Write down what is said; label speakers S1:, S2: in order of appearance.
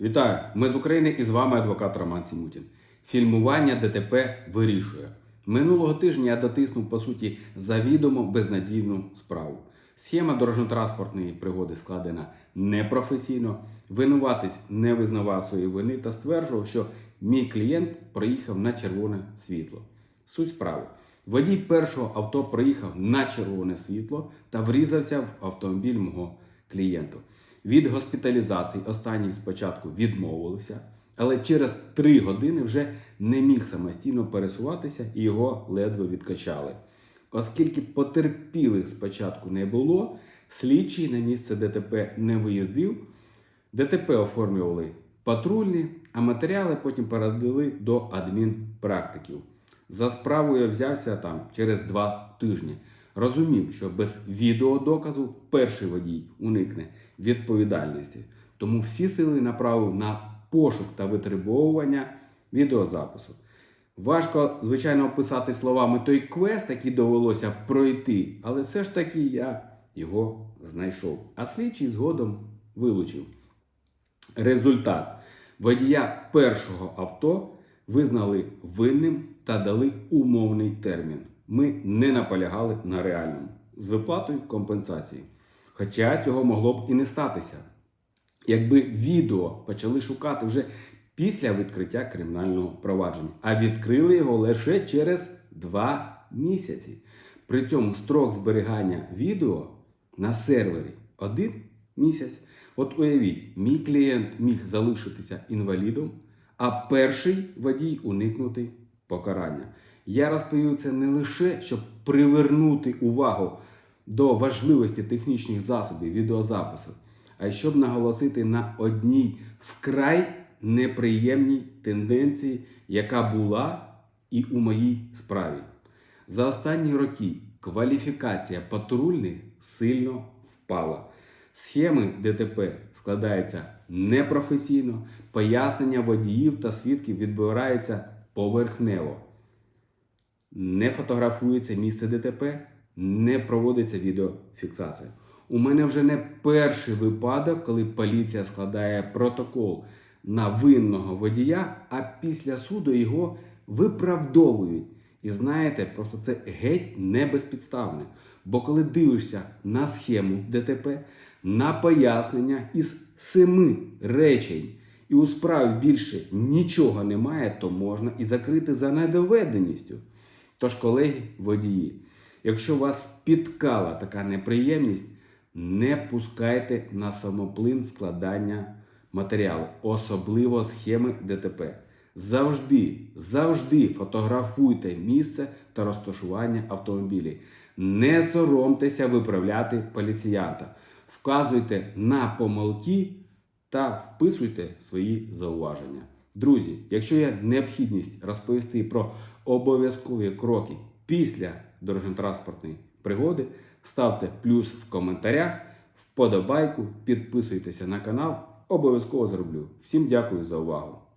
S1: Вітаю! Ми з України і з вами адвокат Роман Сімутін. Фільмування ДТП вирішує. Минулого тижня я дотиснув по суті завідомо безнадійну справу. Схема дорожньо-транспортної пригоди складена непрофесійно. Винуватець не визнавав своєї вини та стверджував, що мій клієнт проїхав на червоне світло. Суть справи. Водій першого авто проїхав на червоне світло та врізався в автомобіль мого клієнту. Від госпіталізації останній спочатку відмовилися, але через три години вже не міг самостійно пересуватися і його ледве відкачали. Оскільки потерпілих спочатку не було, слідчий на місце ДТП не виїздив. ДТП оформлювали патрульні, а матеріали потім передали до адмінпрактиків. За справу я взявся там через два тижні. Розумів, що без відеодоказу перший водій уникне відповідальності. Тому всі сили направив на пошук та витребовування відеозапису. Важко, звичайно, описати словами той квест, який довелося пройти, але все ж таки я його знайшов. А слідчий згодом вилучив. Результат водія першого авто визнали винним та дали умовний термін. Ми не наполягали на реальному з виплатою компенсації. Хоча цього могло б і не статися. Якби відео почали шукати вже після відкриття кримінального провадження, а відкрили його лише через два місяці. При цьому строк зберігання відео на сервері один місяць. От уявіть, мій клієнт міг залишитися інвалідом, а перший водій уникнути покарання. Я розповів це не лише, щоб привернути увагу до важливості технічних засобів відеозапису, а й щоб наголосити на одній вкрай неприємній тенденції, яка була і у моїй справі. За останні роки кваліфікація патрульних сильно впала. Схеми ДТП складаються непрофесійно, пояснення водіїв та свідків відбираються поверхнево. Не фотографується місце ДТП, не проводиться відеофіксація. У мене вже не перший випадок, коли поліція складає протокол на винного водія, а після суду його виправдовують. І знаєте, просто це геть не безпідставне. Бо коли дивишся на схему ДТП, на пояснення із семи речень, і у справі більше нічого немає, то можна і закрити за недоведеністю. Тож, колеги, водії, якщо вас спіткала така неприємність, не пускайте на самоплин складання матеріалу, особливо схеми ДТП. Завжди, завжди фотографуйте місце та розташування автомобілів. Не соромтеся виправляти поліціянта. Вказуйте на помилки та вписуйте свої зауваження. Друзі, якщо є необхідність розповісти про обов'язкові кроки після дорожньо-транспортної пригоди, ставте плюс в коментарях, вподобайку, підписуйтеся на канал. Обов'язково зроблю. Всім дякую за увагу!